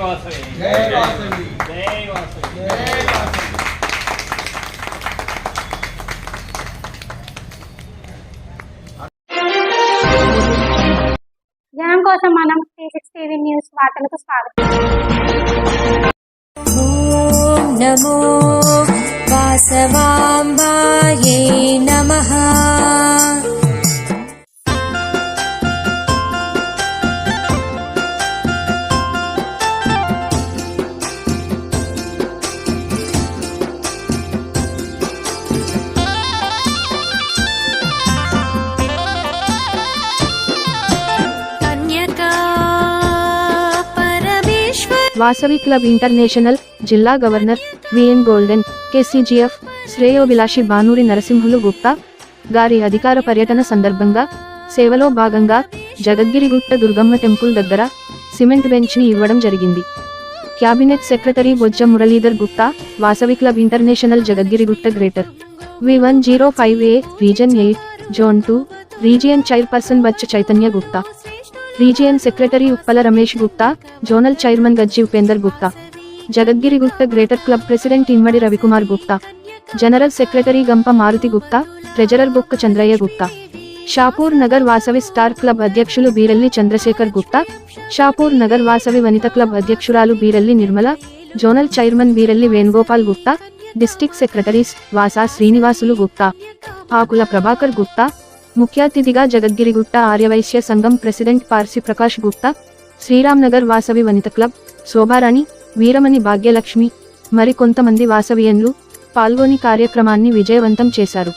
వాసవి జనం కోసం మనం త్రీ సిక్స్ టీవీ న్యూస్ వార్తలకు స్వాగతం. నమో వాసవాంబాయే నమః. వాసవి క్లబ్ ఇంటర్నేషనల్ జిల్లా గవర్నర్ విఎన్ గోల్డెన్ కేసీజీఎఫ్ శ్రేయోభిలాషి బానూరి నరసింహులు గుప్తా గారి అధికార పర్యటన సందర్భంగా సేవలో భాగంగా జగద్గిరిగుట్ట దుర్గమ్మ టెంపుల్ దగ్గర సిమెంట్ బెంచ్ని ఇవ్వడం జరిగింది. Cabinet secretary Bojja Muralidhar Gupta Vasavi club international Jagadgirigutta greater V one zero five A region eight zone two region chairperson Bachcha Chaitanya Gupta. Region secretary Uppala Ramesh Gupta zonal chairman Gajji Upender Gupta Jagadgirigutta greater club president Immadi Ravikumar Gupta general secretary Gampa Maruthi Gupta treasurer Buk Chandraiah Gupta Shapur Nagar Vasavi star club అధ్యక్షులు బీరల్లి Chandrasekhar Gupta Shapur Nagar Vasavi Vanitha club అధ్యక్షురాలు Biralli Nirmala zonal chairman Biralli Venugopal Gupta district secretaries Vasa Srinivasulu Gupta Akula Prabhakar Gupta ముఖ్య అతిథిగా జగద్గిరిగుట్ట ఆర్యవైశ్య సంఘం president Parsi Prakash Gupta Sriramnagar Vasavi Vanitha club Shobharani Veeramani Bhagyalakshmi మరికొంతమంది వాసవియన్లు పాల్గొని కార్యక్రమాన్ని విజయవంతం చేశారు.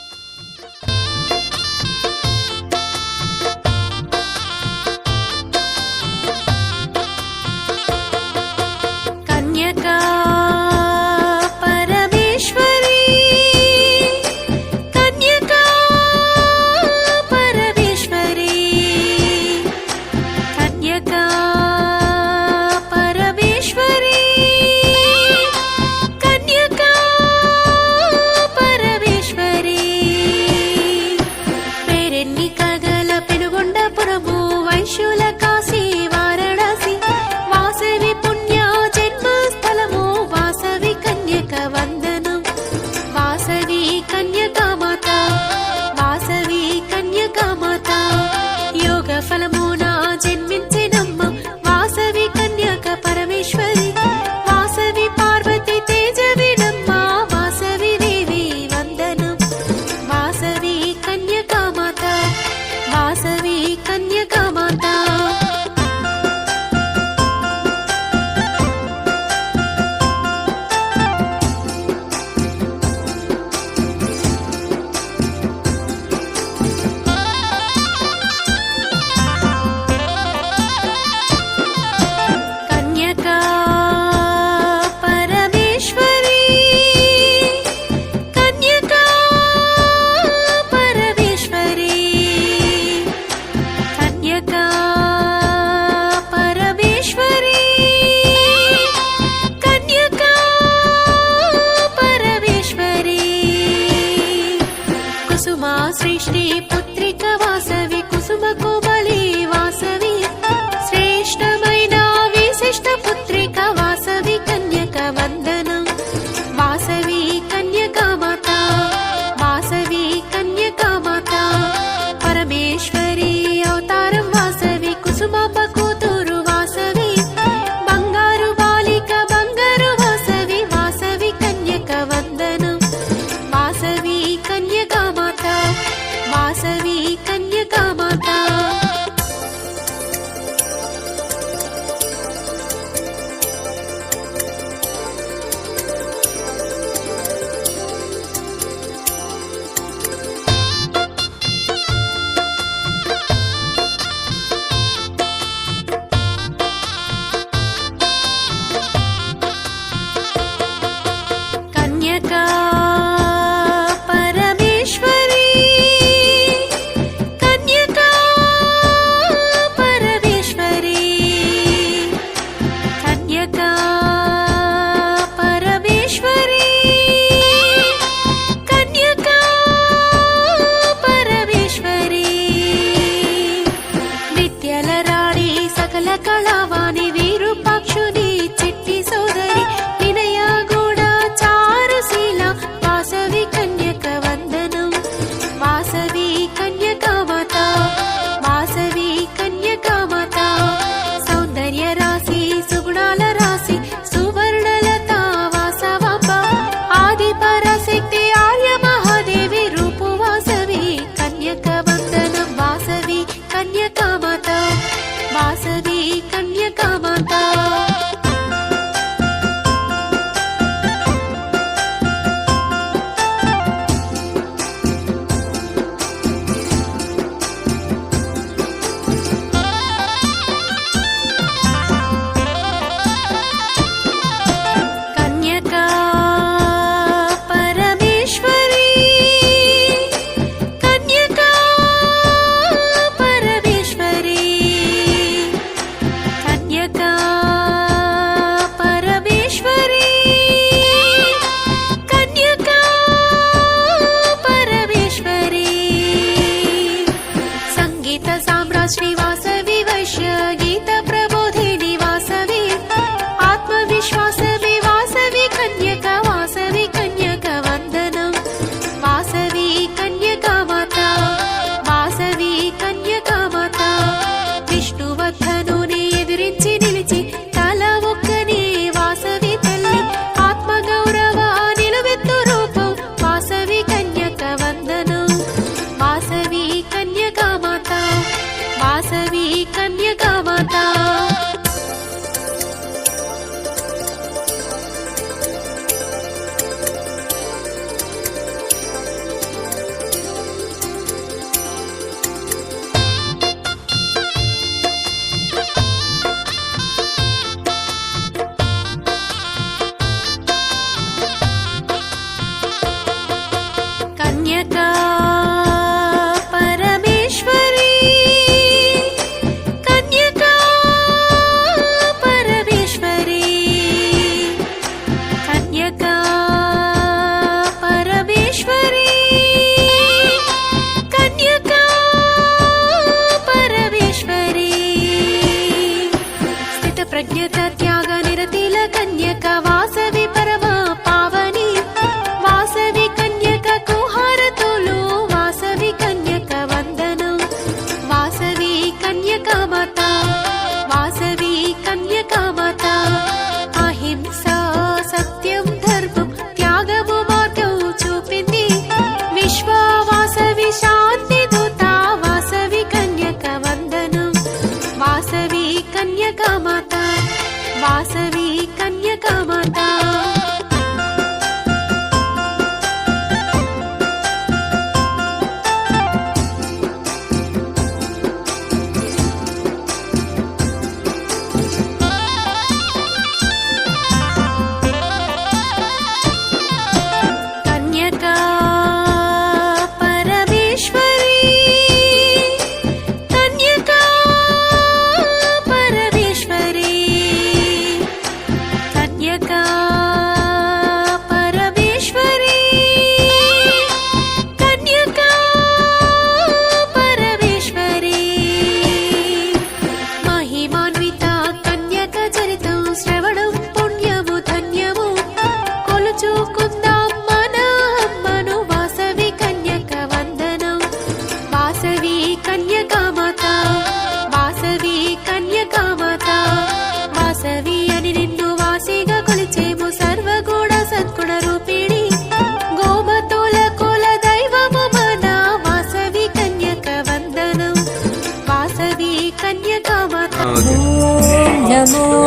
నమో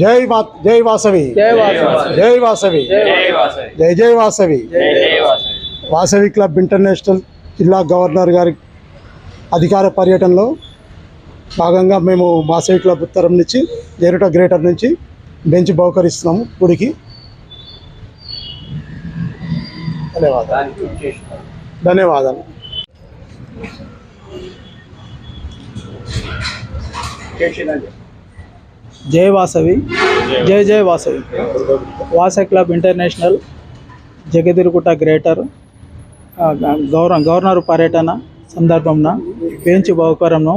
జై జై వాసవి. జై వాసవి. జై జై వాసవి. వాసవి. క్లబ్ ఇంటర్నేషనల్ జిల్లా గవర్నర్ గారి అధికార పర్యటనలో భాగంగా మేము వాసవి క్లబ్ ఉత్తరం నుంచి జేరుట గ్రేటర్ నుంచి బెంచ్ బహుకరిస్తున్నాము గుడికి. ధన్యవాదాలు. ధన్యవాదాలు. జై వాసవి. జై జై వాసవి. వాస క్లబ్ ఇంటర్నేషనల్ జగదిరుగుట గ్రేటర్ గౌర గవర్న గవర్నర్ పర్యటన సందర్భంన బెంచ్ బహుకరంను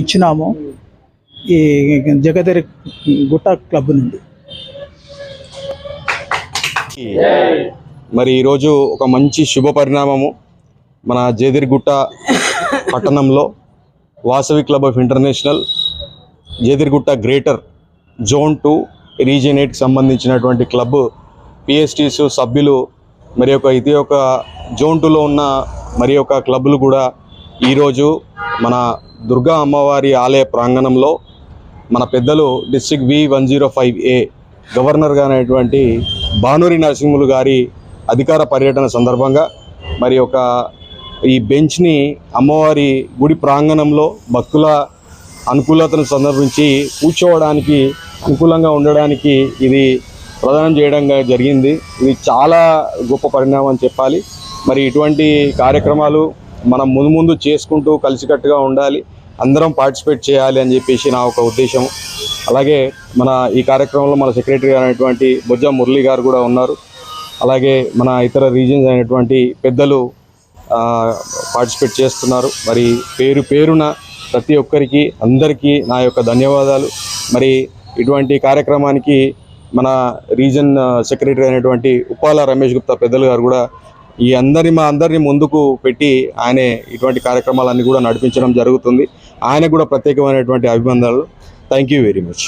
ఇచ్చినాము ఈ జగదిరి గుట్ట క్లబ్ నుండి. మరి ఈరోజు ఒక మంచి శుభ పరిణామము మన జేదిరిగుట్ట పట్టణంలో Vasavi club of international Jagadgirigutta greater zone two region ఎయిట్కి సంబంధించినటువంటి క్లబ్ పిఎస్టీస్ సభ్యులు మరి ఒక ఇది ఒక జోన్ టూలో ఉన్న మరి యొక్క క్లబ్లు కూడా ఈరోజు మన దుర్గా అమ్మవారి ఆలయ ప్రాంగణంలో మన పెద్దలు district V one zero five A గవర్నర్గా అనేటువంటి భానూరి నరసింహులు గారి అధికార పర్యటన సందర్భంగా మరి ఒక ఈ బెంచ్ని అమ్మవారి గుడి ప్రాంగణంలో భక్తుల అనుకూలతను సందర్భించి కూర్చోవడానికి అనుకూలంగా ఉండడానికి ఇది ప్రదానం చేయడం జరిగింది. ఇది చాలా గొప్ప పరిణామం అని చెప్పాలి. మరి ఇటువంటి కార్యక్రమాలు మనం ముందు ముందు చేసుకుంటూ కలిసికట్టుగా ఉండాలి. అందరం పార్టిసిపేట్ చేయాలి అని చెప్పేసి నా ఒక ఉద్దేశం. అలాగే మన ఈ కార్యక్రమంలో మన సెక్రటరీ అయినటువంటి బొజ్జ మురళి గారు కూడా ఉన్నారు. అలాగే మన ఇతర రీజన్స్ అయినటువంటి పెద్దలు పార్టిసిపేట్ చేస్తున్నారు. మరి పేరు పేరున ప్రతి ఒక్కరికి అందరికీ నా యొక్క ధన్యవాదాలు. మరి ఇటువంటి కార్యక్రమానికి మన రీజన్ సెక్రటరీ అయినటువంటి ఉప్పాల రమేష్ గుప్తా పెద్దలు గారు కూడా ఈ అందరిని మా అందరిని ముందుకు పెట్టి ఆయనే ఇటువంటి కార్యక్రమాలన్నీ కూడా నడిపించడం జరుగుతుంది. ఆయనకు కూడా ప్రత్యేకమైనటువంటి అభినందనలు. థ్యాంక్ యూ వెరీ మచ్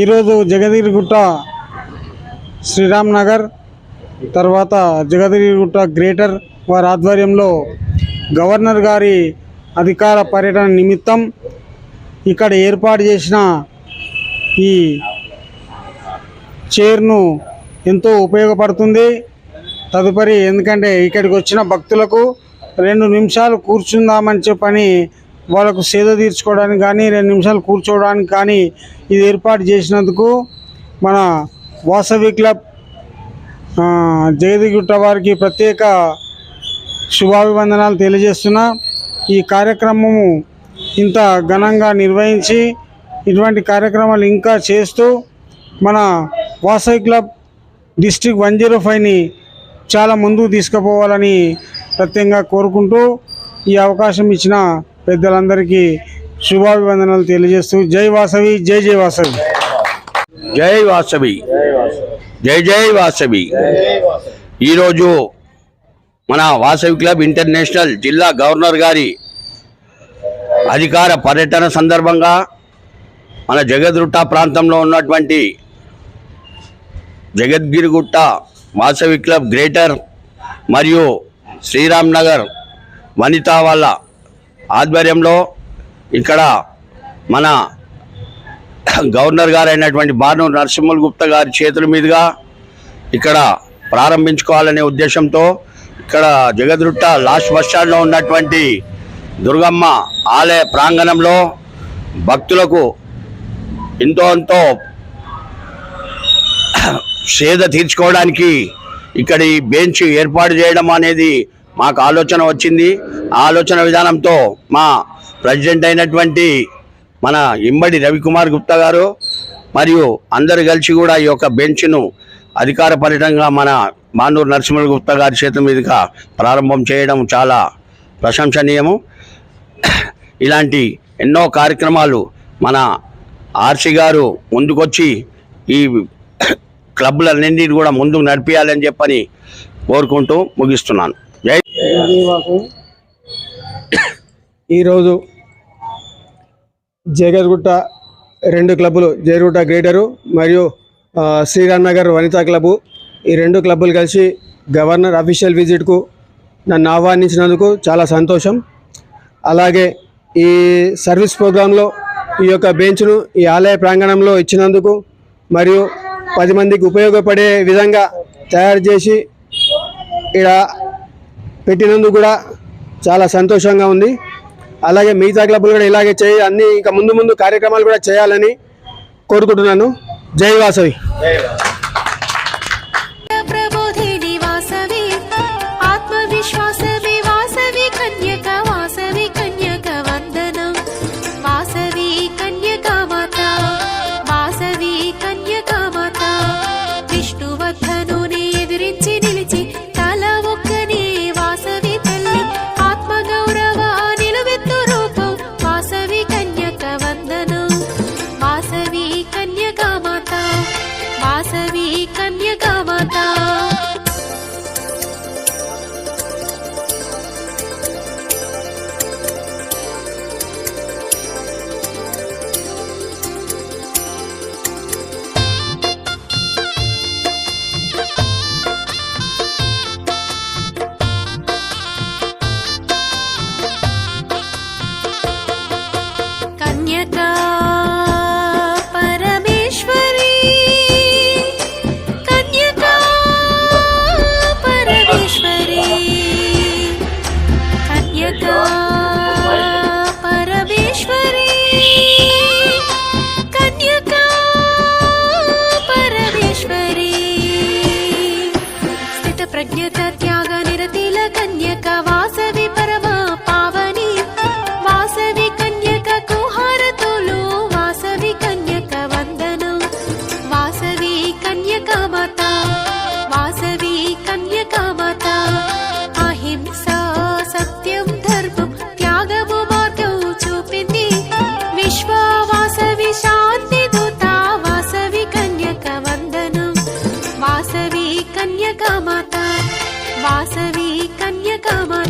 ఈరోజు జగదిరిగుట్ట శ్రీరామ్ నగర్ తర్వాత జగదిరిగుట్ట గ్రేటర్ వారి ఆధ్వర్యంలో గవర్నర్ గారి అధికార పర్యటన నిమిత్తం ఇక్కడ ఏర్పాటు చేసిన ఈ చైర్ను ఎంతో ఉపయోగపడుతుంది. తదుపరి ఎందుకంటే ఇక్కడికి వచ్చిన భక్తులకు రెండు నిమిషాలు కూర్చుందామని చెప్పని వాళ్ళకు సేద తీర్చుకోవడానికి కానీ రెండు నిమిషాలు కూర్చోవడానికి కానీ ఇది ఏర్పాటు చేసినందుకు మన వాసవి క్లబ్ జగదిగుట్ట వారికి ప్రత్యేక శుభాభివందనాలు తెలియజేస్తున్నా. ఈ కార్యక్రమము ఇంత ఘనంగా నిర్వహించి ఇటువంటి కార్యక్రమాలు ఇంకా చేస్తూ మన Vasavi club district one zero ఫైవ్ని చాలా ముందుకు తీసుకుపోవాలని ప్రత్యేకంగా కోరుకుంటూ ఈ అవకాశం ఇచ్చిన పెద్దలందరికీ శుభాభివందనాలు తెలియజేస్తూ. జై వాసవి జై జై వాసవి. జై వాసవి. జై జై వాసవి. ఈరోజు మన వాసవి క్లబ్ ఇంటర్నేషనల్ జిల్లా గవర్నర్ గారి అధికార పర్యటన సందర్భంగా మన జగద్గుట్ట ప్రాంతంలో ఉన్నటువంటి జగద్గిరిగుట్ట వాసవి క్లబ్ గ్రేటర్ మరియు శ్రీరామ్ నగర్ వనిత వాళ్ళ ఆధ్వర్యంలో ఇక్కడ మన గవర్నర్ గారైనటువంటి అయినటువంటి బాను నరసింహల్ గుప్తా గారి చేతుల మీదుగా ఇక్కడ ప్రారంభించుకోవాలనే ఉద్దేశంతో ఇక్కడ జగద్రుట్ట లాస్ట్ బస్ స్టాండ్లో ఉన్నటువంటి దుర్గమ్మ ఆలయ ప్రాంగణంలో భక్తులకు ఎంతో ఎంతో సేద తీర్చుకోవడానికి ఇక్కడ ఈ బెంచ్ ఏర్పాటు చేయడం అనేది మాకు ఆలోచన వచ్చింది. ఆలోచన విధానంతో మా ప్రెసిడెంట్ అయినటువంటి మన ఇంబడి రవికుమార్ గుప్తా గారు మరియు అందరు కలిసి కూడా ఈ యొక్క బెంచ్ను అధికార పర్యటనగా మన మానూరు నరసింహ గుప్తా గారి చేతుల మీదుగా ప్రారంభం చేయడం చాలా ప్రశంసనీయము. ఇలాంటి ఎన్నో కార్యక్రమాలు మన ఆర్సి గారు ముందుకొచ్చి ఈ క్లబ్లన్నింటినీ కూడా ముందుకు నడిపించాలని చెప్పని కోరుకుంటూ ముగిస్తున్నాను. జై ఈరోజు జగద్గుట్ట రెండు క్లబ్బులు జగద్గుట్ట గ్రేటరు మరియు శ్రీరామ్ నగర్ వనితా క్లబ్బు ఈ రెండు క్లబ్బులు కలిసి గవర్నర్ అఫీషియల్ విజిట్కు నన్ను ఆహ్వానించినందుకు చాలా సంతోషం. అలాగే ఈ సర్వీస్ ప్రోగ్రాంలో ఈ యొక్క బెంచ్ను ఈ ఆలయ ప్రాంగణంలో ఇచ్చినందుకు మరియు పది మందికి ఉపయోగపడే విధంగా తయారు చేసి ఇక్కడ పెట్టినందుకు కూడా చాలా సంతోషంగా ఉంది. అలాగే మిగతా క్లబ్లు కూడా ఇలాగే చేయి అన్ని ఇంకా ముందు ముందు కార్యక్రమాలు కూడా చేయాలని కోరుకుంటున్నాను. జై Vasavi. కన్యకామాత Vasavi Kanyakamata.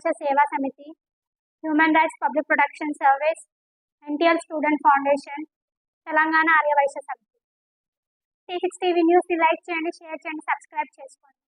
Parishath Seva Samithi human rights public protection service NTL student foundation Telangana Arya Vysya Samithi T six TV news like చేయండి షేర్ చేయండి సబ్స్క్రైబ్ చేసుకోండి.